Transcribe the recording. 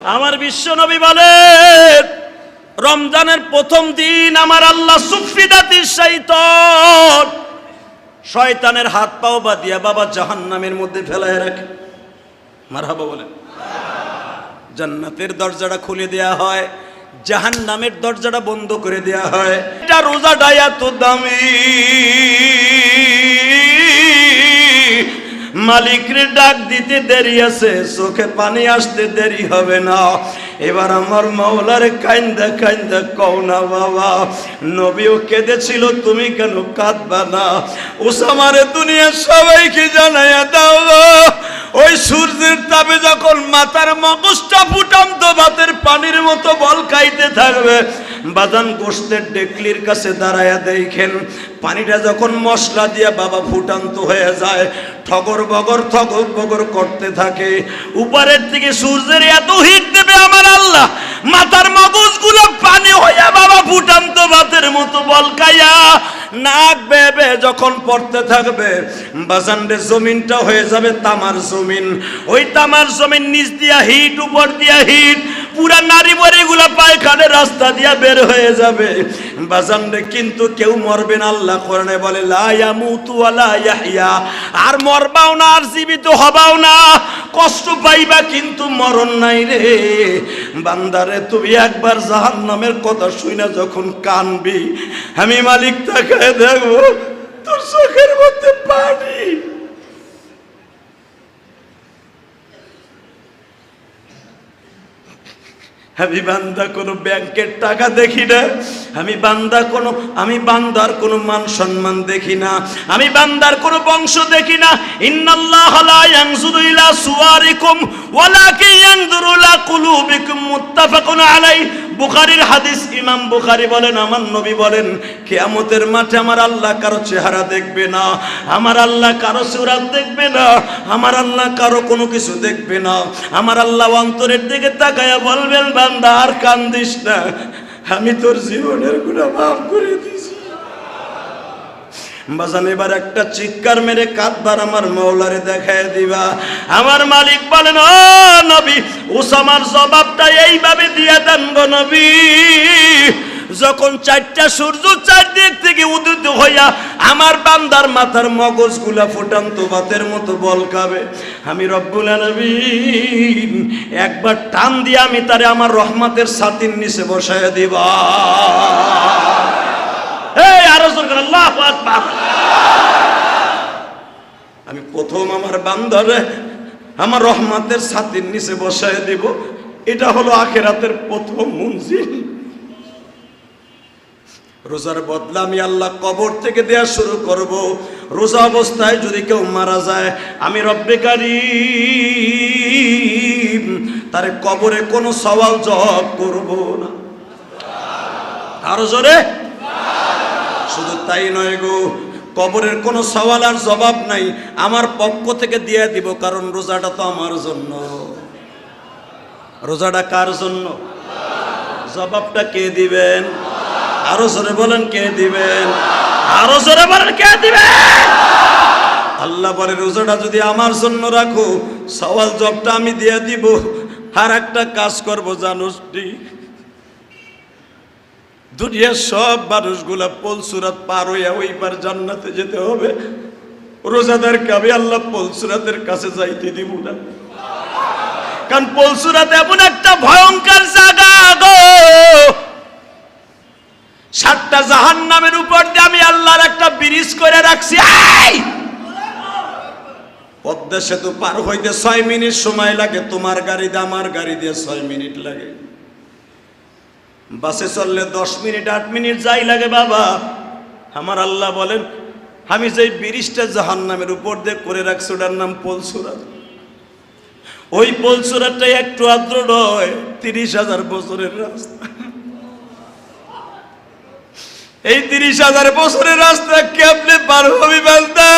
আমার বিশ্ব নবী বলেন, রমজানের প্রথম দিন আমার আল্লাহ শয়তানের হাত পাও বা দিয়া বাবা জাহান্নামের মধ্যে ফেলায় রাখে। মারহাবা বলেন। জান্নাতের দরজাটা খুলে দেয়া হয়, জাহান্নামের দরজাটা বন্ধ করে দেয়া হয়। এটা রোজাটা এত দামি। মালিকরে ডাক দিতে দেরি আছে, চোখে পানি আসতে দেরি হবে না এবার আমার মাওলার কাইন্দা কাইন্দা কও না বাবা, নবীও কেঁদেছিল, তুমি কেন কাঁদবা না ওসামারে দুনিয়ার সবাইকে জানাইয়া দাও। ওই সূর্যের তাপে যখন মাথার মগজটা ফুটান্ত, ভাতের পানির মতো বল খাইতে থাকবে বাদান গোস্তের ডেকলির কাছে দাঁড়ায়া দেখেন। পানিটা যখন মশলা দিয়ে বাবা ফুটান্ত হয়ে যায়, ঠগর বগর ঠগর বগর করতে থাকে। উপরের থেকে সূর্যের এত হিট দেবে আমার আল্লাহ। মাথার মগজগুলো পানি হইয়া বাবা ফুটান্ত ভাতের মতো বলকাইয়া নাক বেবে যখন পড়তে থাকবে বাজানরে জমিনটা হয়ে যাবে তামার জমিন। ওই তামার জমিন নিচ দিয়া হিট, উপর দিয়া হিট। পুরা নারী বড়িগুলো পায়খানে রাস্তা দিয়া বের হয়ে যাবে। বাজানরে কিন্তু কেউ মরবে না, আল্লাহ কোরআনে বলে, লা ইয়ামুতু ওয়ালা ইয়াহইয়া। আর মরবাও না, আর জীবিত হবাও না। কষ্ট পাইবা কিন্তু মরণ নাই রে। বান্দারে, তুমি একবার জাহান্নামের কথা শুইনা যখন কানবি, আমি মালিক তাকায় দেখব, তোর চোখের মধ্যে পানি। আমি বান্দা কোনো ব্যাংকের টাকা দেখি না। আমি বান্দা কোনো আমি বান্দার কোনো মান সম্মান দেখি না। আমি বান্দার কোনো বংশ দেখি না। ইন্নাল্লাহ লা ইয়ানজুরু ইলা সুওয়ারিকুম ওয়ালাকিন ইয়ানজুরু ইলা কুলুবিকুম, মুত্তাফাকুন আলাই বুখারীর হাদিস ইমাম বুখারি বলেন, আমার নবী বলেন, কেয়ামতের মাঠে আমার আল্লাহ কারও চেহারা দেখবে না, আমার আল্লাহ কারও সুরাত দেখবে না, আমার আল্লাহ কারও কোনো কিছু দেখবে না, আমার আল্লাহ অন্তরের দিকে তাকায়া বলবেন, বান্দা, আর কান্দিস না, আমি তোর জীবনের গুণা মাফ করে দিছি বাজান, এবার একটা চিৎকার মেরে কাঁদবার আমার মৌলারে দেখায় দিবা। আমার মালিক বলেন, ও নবী, উসামার জবাবটা এইভাবে দিয়ে দেন গো নবী। যখন চারটা সূর্য চারদিক থেকে উদিত হইয়া আমার বান্দার মাথার মগজগুলা ফুটান্ত বাতের মতো বল খাবে আমি রব্বুল আলামিন, একবার টান দিয়ে আমি তারে আমার রহমতের ছাতির নিচে বসায় দিবা। আরও আল্লাহু আমি প্রথম আমার বান্দারে আমার রহমতের ছাতির নিচে বসায় দিব। এটা হলো আখেরাতের প্রথম মঞ্জিল। রোজার বদলা আমি আল্লাহ কবর থেকে দেয়া শুরু করব। রোজা অবস্থায় যদি কেউ মারা যায়, আমি রব্বে কারিম, তারে কবরে কোনো সওয়াল জবাব করব না। আরও জোরে। শুধু তাই নয় গো, কবরের কোনো সওয়াল আর জবাব নাই। আমার পক্ষ থেকে দিয়ে দিব, কারণ রোজাটা তো আমার জন্য। রোজাটা কার জন্য? জবাবটা কে দিবেন? আরও জোরে বলেন, কে দিবেন? আরও জোরে বলেন, কে দিবেন? আল্লাহ বলে, রোজাটা যদি আমার জন্য রাখো, সওয়াল জবটা আমি দিয়ে দিব। আর একটা কাজ করব তুই দুনিয়ার সব মানুষগুলা পলসুরাত পার হইয়া ওইবার জান্নাতে যেতে হবে। রোজাদারকে আমি আল্লাহ পলসুরাতের কাছে যাইতে দিব না। কারণ পলসুরাত এমন একটা ভয়ঙ্কর জায়গা গো। সাতটা জাহান নামের উপর দিয়ে আমি আল্লাহর একটা ব্রিজ করে রাখছি! পদ্মা সেতু পার হইতে ছয় মিনিট সময় লাগে, তোমার গাড়ি দিয়ে, আমার গাড়ি দিয়ে ছয় মিনিট লাগে। বাসে চললে দশ মিনিট, আট মিনিট যাই লাগে বাবা। আমার আল্লাহ বলেন, আমি যে ব্রিজটা জাহান নামের উপর দিয়ে করে রাখছি, ওটার নাম পলসুরাত ওই পলসুরাতটা একটু আদ্র নয়, তিরিশ হাজার বছরের রাস্তা। এই তিরিশ হাজার বছরের রাস্তা কেমনে পার হবি বান্দা